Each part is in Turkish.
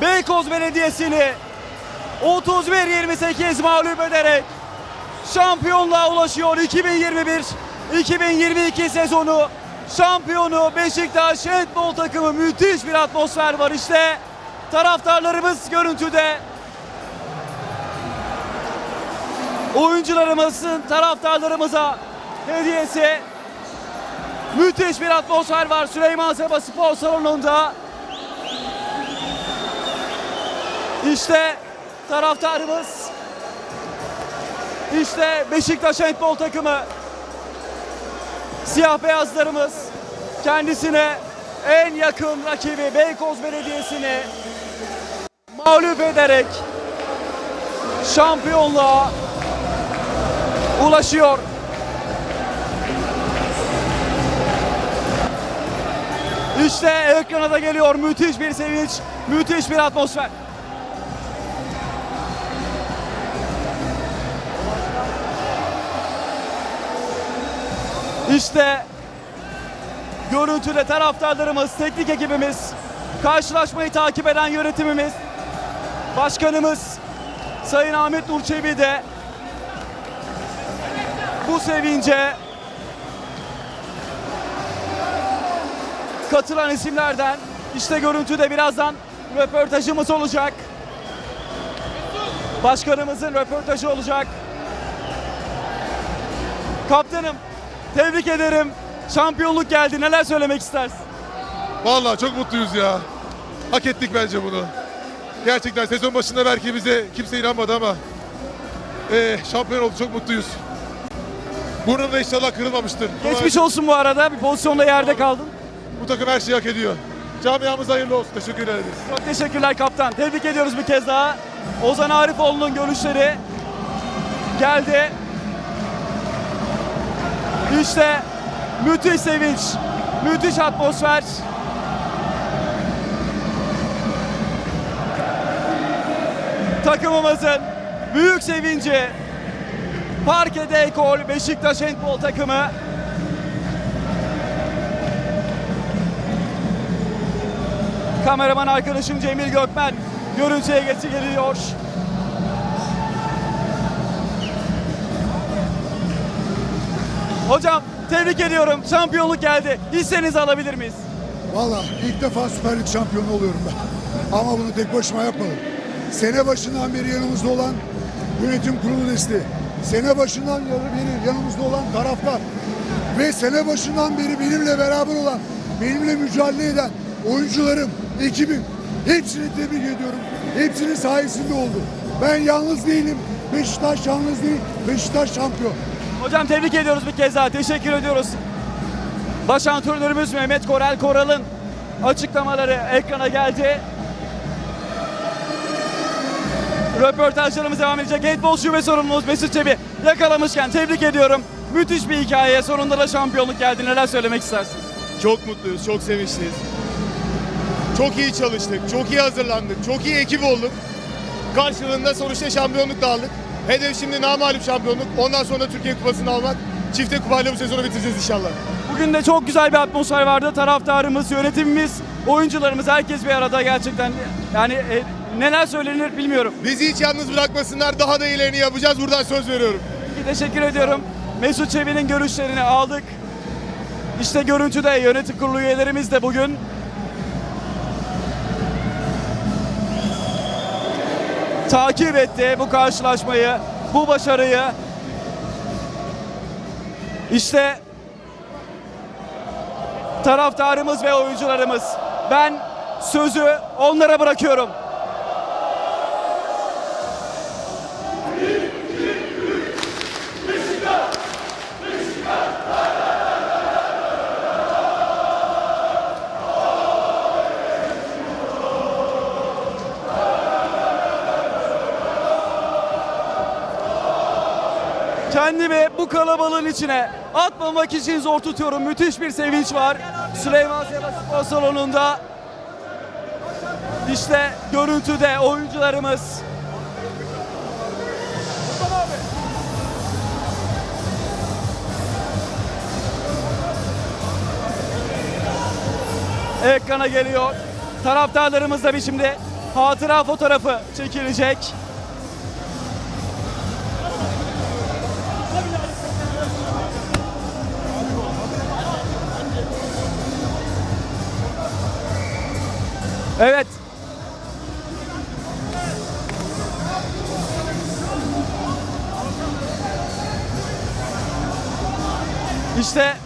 Beykoz Belediyesi'ni 31-28 mağlup ederek şampiyonluğa ulaşıyor 2021-2022 sezonu. Şampiyonu Beşiktaş Handbol takımı müthiş bir atmosfer var işte. Taraftarlarımız görüntüde. Oyuncularımızın taraftarlarımıza hediyesi müthiş bir atmosfer var Süleyman Seba Spor Salonu'nda. İşte taraftarımız. İşte Beşiktaş Handbol takımı. Siyah beyazlarımız kendisine en yakın rakibi Beykoz Belediyesi'ni mağlup ederek şampiyonluğa ulaşıyor. İşte ekrana da geliyor müthiş bir sevinç, müthiş bir atmosfer. İşte görüntüde taraftarlarımız, teknik ekibimiz, karşılaşmayı takip eden yönetimimiz, başkanımız Sayın Ahmet Nur Çebi de bu sevince katılan isimlerden işte görüntüde birazdan röportajımız olacak. Başkanımızın röportajı olacak. Kaptanım tebrik ederim. Şampiyonluk geldi. Neler söylemek istersin? Vallahi çok mutluyuz ya. Hak ettik bence bunu. Gerçekten sezon başında belki bize kimse inanmadı ama eee şampiyon olduk çok mutluyuz. Burnum da inşallah kırılmamıştır. Ama Geçmiş olsun bu arada. Bir pozisyonda yerde kaldın. Bu takım her şeyi hak ediyor. Camiamız hayırlı olsun. Teşekkür ederiz. Çok teşekkürler kaptan. Tebrik ediyoruz bir kez daha. Ozan Arifoğlu'nun görüşleri geldi. İşte müthiş sevinç, müthiş atmosfer. Takımımızın büyük sevinci Parkede Ekol Beşiktaş Handbol takımı Kameraman arkadaşım Cemil Gökmen görüntüye geçi geliyor. Hocam tebrik ediyorum. Şampiyonluk geldi. Hissenizi alabilir miyiz? Valla ilk defa Süper Lig şampiyonu oluyorum ben. Ama bunu tek başıma yapmadım. Sene başından beri yanımızda olan yönetim kurulu desteği. Sene başından beri yanımızda olan taraftar. Ve sene başından beri benimle beraber olan, benimle mücadele eden oyuncularım, ekibim. Hepsini tebrik ediyorum. Hepsinin sayesinde oldu. Ben yalnız değilim. Beşiktaş yalnız değil. Beşiktaş şampiyon. Hocam tebrik ediyoruz bir kez daha. Teşekkür ediyoruz. Baş antrenörümüz Mehmet Korel Koral'ın açıklamaları ekrana geldi. Röportajlarımız devam edecek. Handball şube sorumlumuz Mesut Çebi yakalamışken tebrik ediyorum. Müthiş bir hikaye. Sonunda da şampiyonluk geldi. Neler söylemek istersiniz? Çok mutluyuz, çok sevinçliyiz. Çok iyi çalıştık, çok iyi hazırlandık, çok iyi ekip olduk. Karşılığında sonuçta şampiyonluk da aldık. Hedef şimdi namalip şampiyonluk. Ondan sonra Türkiye Kupası'nı almak. Çifte kupayla bu sezonu bitireceğiz inşallah. Bugün de çok güzel bir atmosfer vardı. Taraftarımız, yönetimimiz, oyuncularımız herkes bir arada gerçekten. Yani e, neler söylenir bilmiyorum. Bizi hiç yalnız bırakmasınlar. Daha da iyilerini yapacağız. Buradan söz veriyorum. Peki, teşekkür ediyorum. Mesut Çebi'nin görüşlerini aldık. İşte görüntüde yönetim kurulu üyelerimiz de bugün takip etti bu karşılaşmayı, bu başarıyı. İşte taraftarımız ve oyuncularımız. Ben sözü onlara bırakıyorum. Kendimi bu kalabalığın içine atmamak için zor tutuyorum. Müthiş bir sevinç var. Süleyman Seba Spor Salonu'nda işte görüntüde oyuncularımız ekrana geliyor. Taraftarlarımızla bir şimdi hatıra fotoğrafı çekilecek. Evet. İşte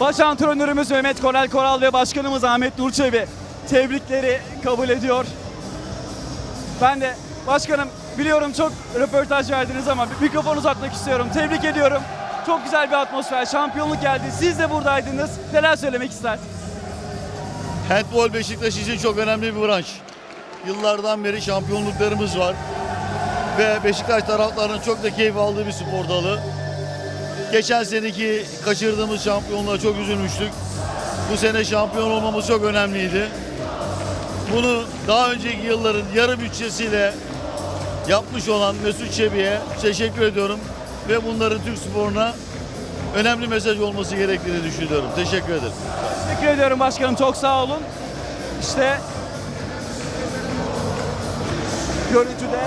baş antrenörümüz Mehmet Koral Koral ve başkanımız Ahmet Nurçevi tebrikleri kabul ediyor. Ben de başkanım biliyorum çok röportaj verdiniz ama mikrofon uzatmak istiyorum. Tebrik ediyorum. Çok güzel bir atmosfer, şampiyonluk geldi. Siz de buradaydınız. Neler söylemek istersiniz? Handball Beşiktaş için çok önemli bir branş. Yıllardan beri şampiyonluklarımız var. Ve Beşiktaş taraftarının çok da keyif aldığı bir spor dalı. Geçen seneki kaçırdığımız şampiyonluğa çok üzülmüştük. Bu sene şampiyon olmamız çok önemliydi. Bunu daha önceki yılların yarı bütçesiyle yapmış olan Mesut Çebi'ye teşekkür ediyorum. Ve bunların Türk sporuna önemli mesaj olması gerektiğini düşünüyorum. Teşekkür ederim. Teşekkür ediyorum başkanım. Çok sağ olun. İşte görüntüde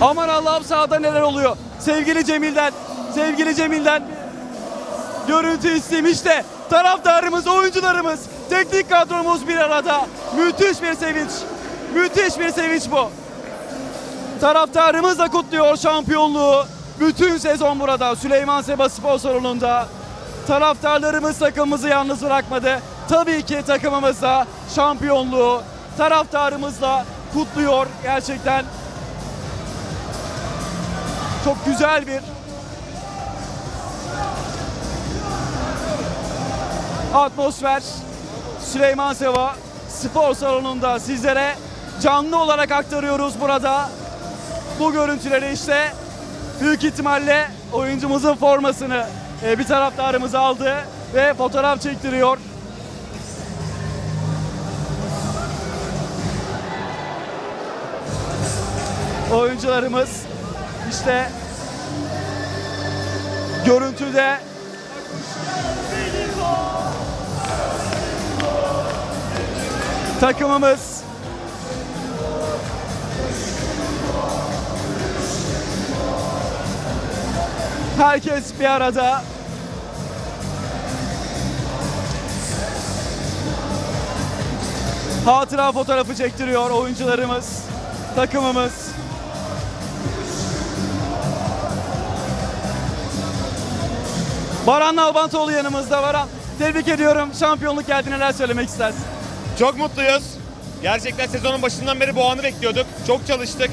Aman Allah'ım sahada neler oluyor. Sevgili Cemil'den, sevgili Cemil'den görüntü istemiş de taraftarımız, oyuncularımız, teknik kadromuz bir arada. Müthiş bir sevinç. Müthiş bir sevinç bu. Taraftarımız da kutluyor şampiyonluğu. Bütün sezon burada Süleyman Seba Spor Salonu'nda. Taraftarlarımız takımımızı yalnız bırakmadı. Tabii ki takımımız da şampiyonluğu taraftarımızla kutluyor gerçekten. Çok güzel bir atmosfer Süleyman Seva Spor Salonu'nda sizlere canlı olarak aktarıyoruz burada. Bu görüntüleri işte büyük ihtimalle oyuncumuzun formasını e, bir taraftarımız aldı ve fotoğraf çektiriyor. Oyuncularımız işte görüntüde takımımız herkes bir arada hatıra fotoğrafı çektiriyor oyuncularımız, takımımız. Baran Nalbantoğlu yanımızda. Baran tebrik ediyorum. Şampiyonluk geldi. Neler söylemek istersin? Çok mutluyuz. Gerçekten sezonun başından beri bu anı bekliyorduk. Çok çalıştık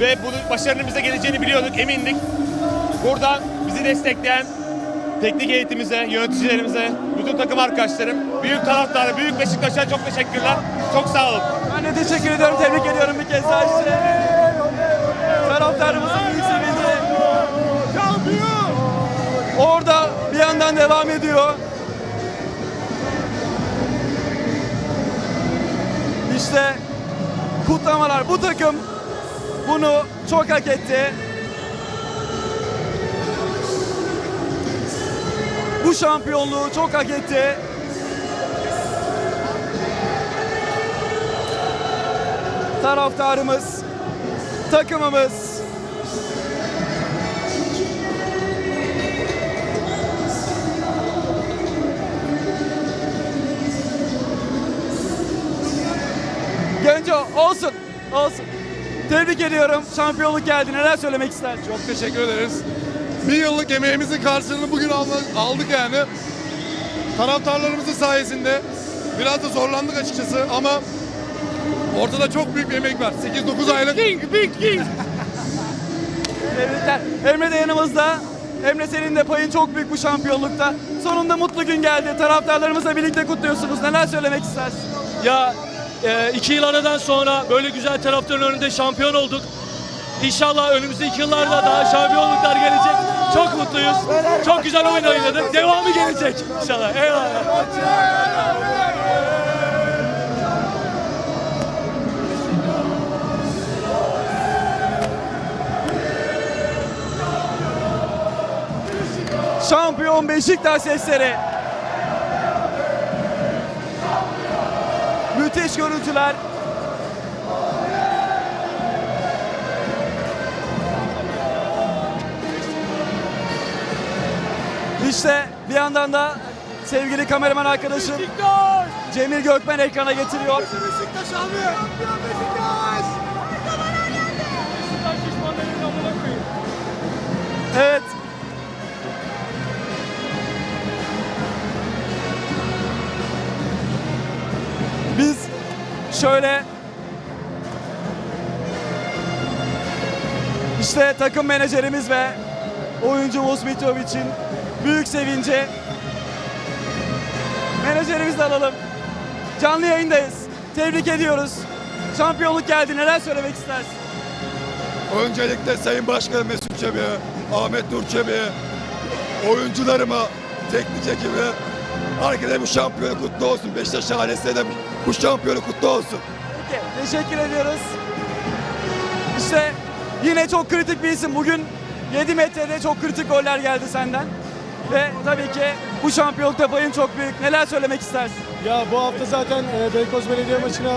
ve bu başarının bize geleceğini biliyorduk, emindik. Buradan bizi destekleyen teknik heyetimize, yöneticilerimize, bütün takım arkadaşlarım, büyük taraftarı, büyük Beşiktaş'a çok teşekkürler. Çok sağ olun. Ben de teşekkür ediyorum. Tebrik ediyorum bir kez daha işte. Taraftarımızın büyük sevinci. Orada bir yandan devam ediyor. İşte kutlamalar. Bu takım bunu çok hak etti. Bu şampiyonluğu çok hak etti. taraftarımız, takımımız Genco olsun, olsun. Tebrik ediyorum. Şampiyonluk geldi. Neler söylemek istersin? Çok teşekkür ederiz. Bir yıllık emeğimizin karşılığını bugün aldık yani. Taraftarlarımızın sayesinde biraz da zorlandık açıkçası ama ortada çok büyük bir emek var. 8-9 aylık. Tebrikler. Emre de yanımızda. Emre senin de payın çok büyük bu şampiyonlukta. Sonunda mutlu gün geldi. Taraftarlarımızla birlikte kutluyorsunuz. Neler söylemek istersin? Ya e, iki yıl aradan sonra böyle güzel taraftarın önünde şampiyon olduk. İnşallah önümüzdeki yıllarda daha şampiyonluklar gelecek. Çok mutluyuz. Çok güzel oyun oynadık. Devamı gelecek inşallah. Eyvallah. Şampiyon Beşiktaş sesleri. Müthiş görüntüler. İşte bir yandan da sevgili kameraman arkadaşım Cemil Gökmen ekrana getiriyor. Evet. Biz şöyle işte takım menajerimiz ve oyuncumuz Mitrovic'in büyük sevinci. Menajerimizi alalım. Canlı yayındayız. Tebrik ediyoruz. Şampiyonluk geldi. Neler söylemek istersin? Öncelikle Sayın Başkanım Mesut Çebi'ye, Ahmet Nur Çebi'ye, oyuncularıma, teknik ekibe, herkese bu şampiyonu kutlu olsun. Beşiktaş ailesine de bu şampiyonu kutlu olsun. Peki, teşekkür ediyoruz. İşte yine çok kritik bir isim. Bugün 7 metrede çok kritik goller geldi senden. Ve tabii ki bu şampiyonlukta payın çok büyük. Neler söylemek istersin? Ya bu hafta zaten e, Beykoz Belediye maçına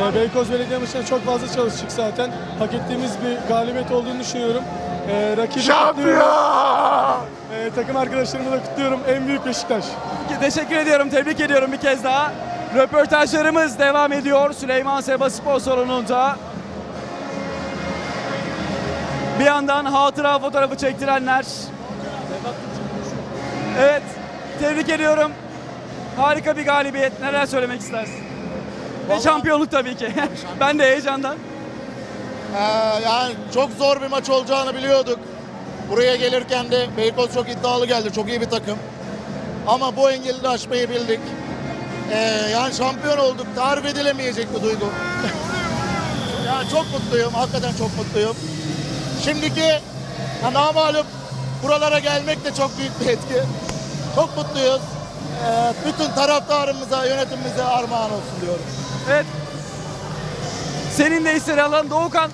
e, Beykoz Belediye maçına çok fazla çalıştık zaten. Hak ettiğimiz bir galibiyet olduğunu düşünüyorum. E, rakibi kutluyorum. E, takım arkadaşlarımı da kutluyorum. En büyük Beşiktaş. Teşekkür ediyorum. Tebrik ediyorum bir kez daha. Röportajlarımız devam ediyor. Süleyman Seba Spor Salonu'nda. Bir yandan hatıra fotoğrafı çektirenler. Evet, tebrik ediyorum. Harika bir galibiyet. Neler söylemek istersin? Ve şampiyonluk tabii ki. ben de heyecandan. Ee, yani çok zor bir maç olacağını biliyorduk. Buraya gelirken de Beykoz çok iddialı geldi. Çok iyi bir takım. Ama bu engeli de aşmayı bildik. Ee, yani şampiyon olduk. Tarif edilemeyecek bir duygu. yani çok mutluyum. Hakikaten çok mutluyum. Şimdiki ya namalup buralara gelmek de çok büyük bir etki. Çok mutluyuz. Ee, bütün taraftarımıza, yönetimimize armağan olsun diyorum. Evet. Senin de hisseni alalım. Doğukan,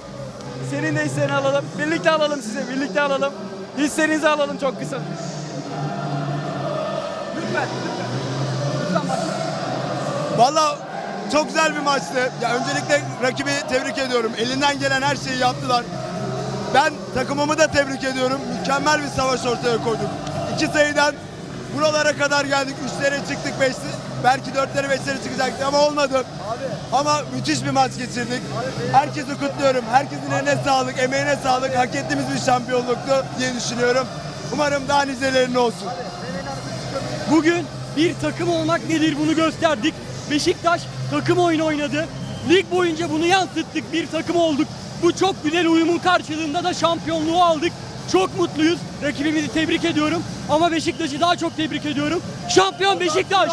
senin de hisseni alalım. Birlikte alalım size, birlikte alalım. Hissenizi alalım çok kısa. Lütfen, lütfen. Lütfen bak. Valla çok güzel bir maçtı. Ya öncelikle rakibi tebrik ediyorum. Elinden gelen her şeyi yaptılar. Ben takımımı da tebrik ediyorum. Mükemmel bir savaş ortaya koyduk. İki sayıdan buralara kadar geldik. Üçlere çıktık, beş, belki dörtlere beşlere çıkacaktı ama olmadı. Ama müthiş bir maç geçirdik. Herkesi kutluyorum. Herkesin eline sağlık, emeğine sağlık. Hak ettiğimiz bir şampiyonluktu diye düşünüyorum. Umarım daha nicelerinin olsun. Bugün bir takım olmak nedir bunu gösterdik. Beşiktaş takım oyunu oynadı. Lig boyunca bunu yansıttık. Bir takım olduk. Bu çok güzel uyumun karşılığında da şampiyonluğu aldık. Çok mutluyuz. Rakibimizi tebrik ediyorum. Ama Beşiktaş'ı daha çok tebrik ediyorum. Şampiyon Beşiktaş.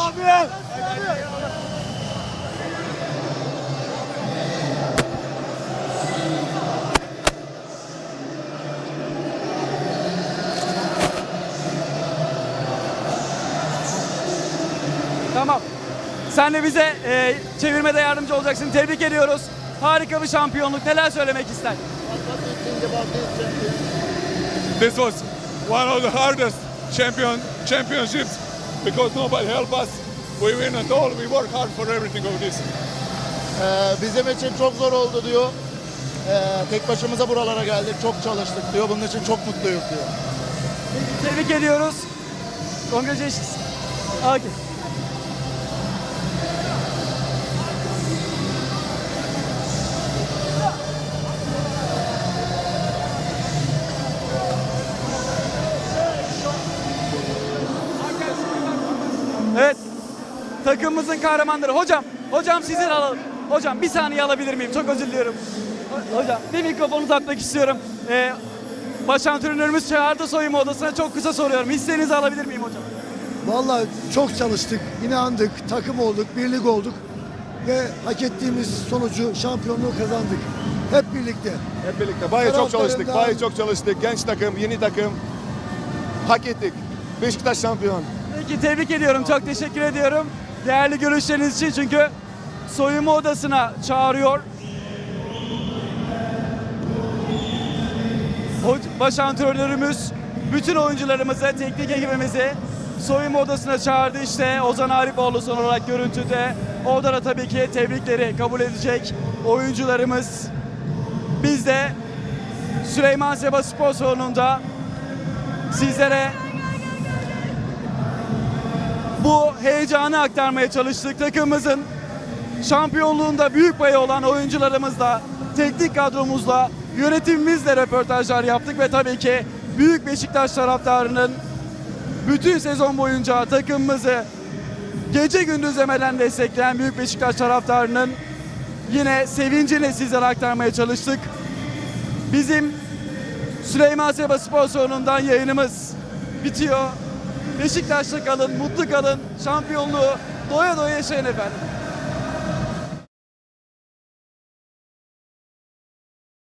Tamam. Sen de bize e, çevirmede yardımcı olacaksın. Tebrik ediyoruz. Harika bir şampiyonluk. Neler söylemek ister? This was one of the hardest champion championships because nobody helped us. We win it all. We work hard for everything of this. Ee, bizim için çok zor oldu diyor. Ee, tek başımıza buralara geldik. Çok çalıştık diyor. Bunun için çok mutluyuz diyor. Tebrik ediyoruz. Congratulations. Okay. Takımımızın kahramanları. Hocam, hocam sizleri alalım. Hocam bir saniye alabilir miyim? Çok özür diliyorum. Ho- Hocam bir mikrofonu uzatmak istiyorum. Ee, baş antrenörümüz çağırdı soyunma odasına. Çok kısa soruyorum. Hissenizi alabilir miyim hocam? Vallahi çok çalıştık, inandık, takım olduk, birlik olduk ve hak ettiğimiz sonucu, şampiyonluğu kazandık. Hep birlikte. Hep birlikte. Bayağı çok çalıştık. Bayağı çok çalıştık. Genç takım, yeni takım. Hak ettik. Beşiktaş şampiyon. Peki tebrik ediyorum. Çok teşekkür ediyorum. Değerli görüşleriniz için çünkü soyunma odasına çağırıyor. Baş antrenörümüz bütün oyuncularımızı, teknik ekibimizi soyunma odasına çağırdı işte Ozan Arifoğlu son olarak görüntüde. Orada da tabii ki tebrikleri kabul edecek oyuncularımız. Biz de Süleyman Seba Spor Salonu'nda sizlere bu heyecanı aktarmaya çalıştık. Takımımızın şampiyonluğunda büyük payı olan oyuncularımızla, teknik kadromuzla, yönetimimizle röportajlar yaptık ve tabii ki Büyük Beşiktaş taraftarının bütün sezon boyunca takımımızı gece gündüz emelen destekleyen Büyük Beşiktaş taraftarının yine sevincini sizlere aktarmaya çalıştık. Bizim Süleyman Seba Spor Salonu'ndan yayınımız bitiyor. Beşiktaş'ta kalın, mutlu kalın, şampiyonluğu doya doya yaşayın efendim.